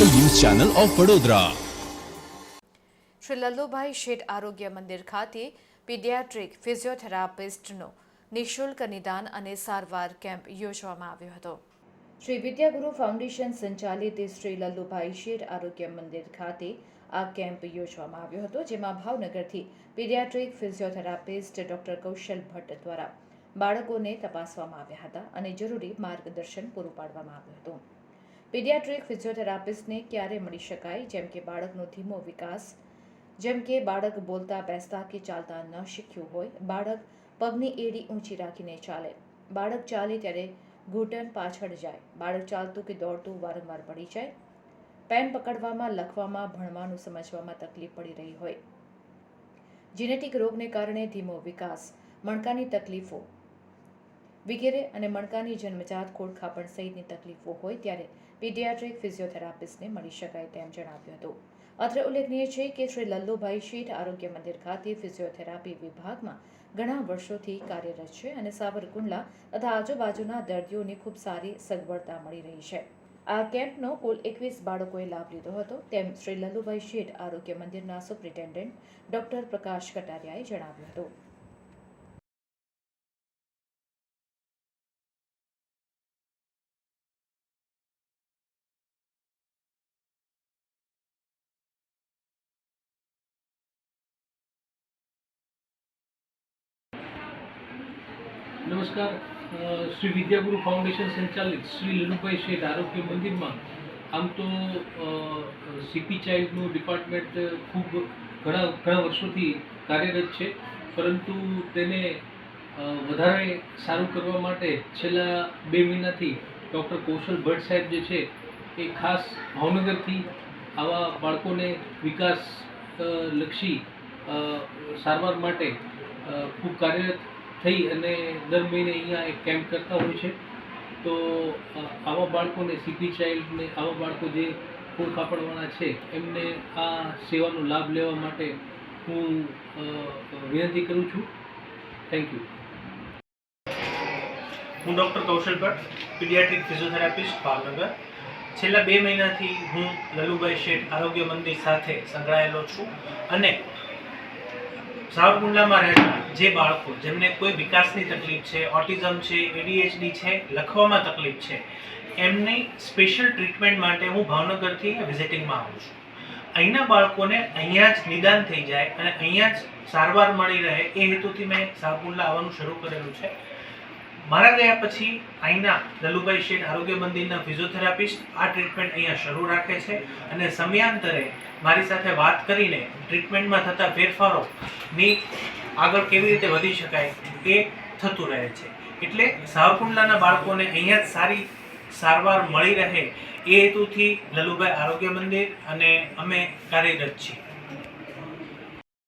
Channel of Vadodara. Shri Lallubhai Sheth આરોગ્ય મંદિર ખાતે પીડિયાટ્રિક ફિઝિયોથેરાપિસ્ટનો નિઃશુલ્ક નિદાન અને સારવાર કેમ્પ યોજવામાં આવ્યો હતો. શ્રી વિદ્યાગુરુ ફાઉન્ડેશન સંચાલિત શ્રી લલ્લુભાઈ શેઠ આરોગ્ય મંદિર ખાતે આ કેમ્પ યોજવામાં આવ્યો હતો, જેમાં ભાવનગરથી paediatric physiotherapist doctor Kaushal Bhatt દ્વારા બાળકોને તપાસવામાં આવ્યા હતા અને જરૂરી માર્ગદર્શન પૂરું પાડવામાં આવ્યું હતું. પીડિયાટ્રિક ફિઝિયોથેરાપિસ્ટને ક્યારે મળી શકાય? જેમ કે બાળકનો ધીમો વિકાસ, જેમ કે બાળક બોલતા બેસતા કે ચાલતા ન શીખ્યું હોય, બાળક પગની એડી ઊંચી રાખીને ચાલે. બાળક ચાલે ત્યારે ઘૂંટણ પાછળ જાય. બાળક ચાલતું કે દોડતું વારંવાર પડી જાય. પેન પકડવામાં, લખવામાં, ભણવાનું સમજવામાં તકલીફ પડી રહી હોય. જીનેટિક રોગને કારણે ધીમો વિકાસ, મણકાની તકલીફો વગેરે અને મણકાની જન્મજાત ખોડખાપણ સહિતની તકલીફો હોય ત્યારે પીડિયાટ્રિક ફિઝિયોથેરાપિસ્ટને મળી શકાય તેમ જણાવ્યું હતું. અત્રે ઉલ્લેખનીય છે કે શ્રી લલ્લુભાઈ શેઠ આરોગ્ય મંદિર ખાતે ફિઝિયોથેરાપી વિભાગમાં ઘણા વર્ષોથી કાર્યરત છે અને સાવરકુંડલા તથા આજુબાજુના દર્દીઓને ખૂબ સારી સગવડતા મળી રહી છે. આ કેમ્પનો કુલ એકવીસ બાળકોએ લાભ લીધો હતો, તેમ શ્રી લલ્લુભાઈ શેઠ આરોગ્ય મંદિરના સુપ્રિન્ટેન્ડન્ટ ડોક્ટર પ્રકાશ કટારિયાએ જણાવ્યું હતું. નમસ્કાર. શ્રી વિદ્યાગુરુ ફાઉન્ડેશન સંચાલિત શ્રી લલુભાઈ શેઠ આરોગ્ય મંદિરમાં આમ તો સીપી ચાઇલ્ડનું ડિપાર્ટમેન્ટ ખૂબ ઘણા ઘણા વર્ષોથી કાર્યરત છે. પરંતુ તેને વધારે સારું કરવા માટે છેલ્લા બે મહિનાથી ડૉક્ટર કૌશલ ભટ્ટ સાહેબ જે છે, એ ખાસ ભાવનગરથી આવા બાળકોને વિકાસ લક્ષી સારવાર માટે ખૂબ કાર્યરત થઈ અને દર મહિને અહીંયા એક કેમ્પ કરતા હોય છે. તો આવા બાળકોને સીપી ચાઇલ્ડને આવા બાળકો જે ફૂલ કાપડવાળા છે, એમને આ સેવાનો લાભ લેવા માટે હું વિનંતી કરું છું. થેન્ક યુ હું doctor Kaushal Bhatt, paediatric physiotherapist, Bhavnagar. છેલ્લા બે મહિનાથી હું લલુભાઈ શેઠ આરોગ્ય મંદિર સાથે સંકળાયેલો છું અને સાવરકુંડલામાં રહેતા જે બાળકો, જેમને કોઈ વિકાસની તકલીફ છે, ઓટિઝમ છે એડીએચડી છે, લખવામાં તકલીફ છે, એમની સ્પેશિયલ ટ્રીટમેન્ટ માટે હું ભાવનગરથી વિઝિટિંગમાં આવું છું. અહીંના બાળકોને અહીંયા જ નિદાન થઈ જાય અને અહીંયા જ સારવાર મળી રહે એ હેતુથી મેં સાવરકુંડલા આવવાનું શરૂ કરેલું છે. મારા ગયા પછી અહીંના લલુભાઈ શેઠ આરોગ્ય મંદિરના ફિઝિયોથેરાપિસ્ટ આ ટ્રીટમેન્ટ અહીંયા શરૂ રાખે છે અને સમયાંતરે મારી સાથે વાત કરીને ટ્રીટમેન્ટમાં થતા ફેરફારોની આગળ કેવી રીતે વધી શકાય એ થતું રહે છે. એટલે સાવકુંડલાના બાળકોને અહીંયા જ સારી સારવાર મળી રહે એ હેતુથી લલુભાઈ આરોગ્ય મંદિર અને અમે કાર્યરત છીએ.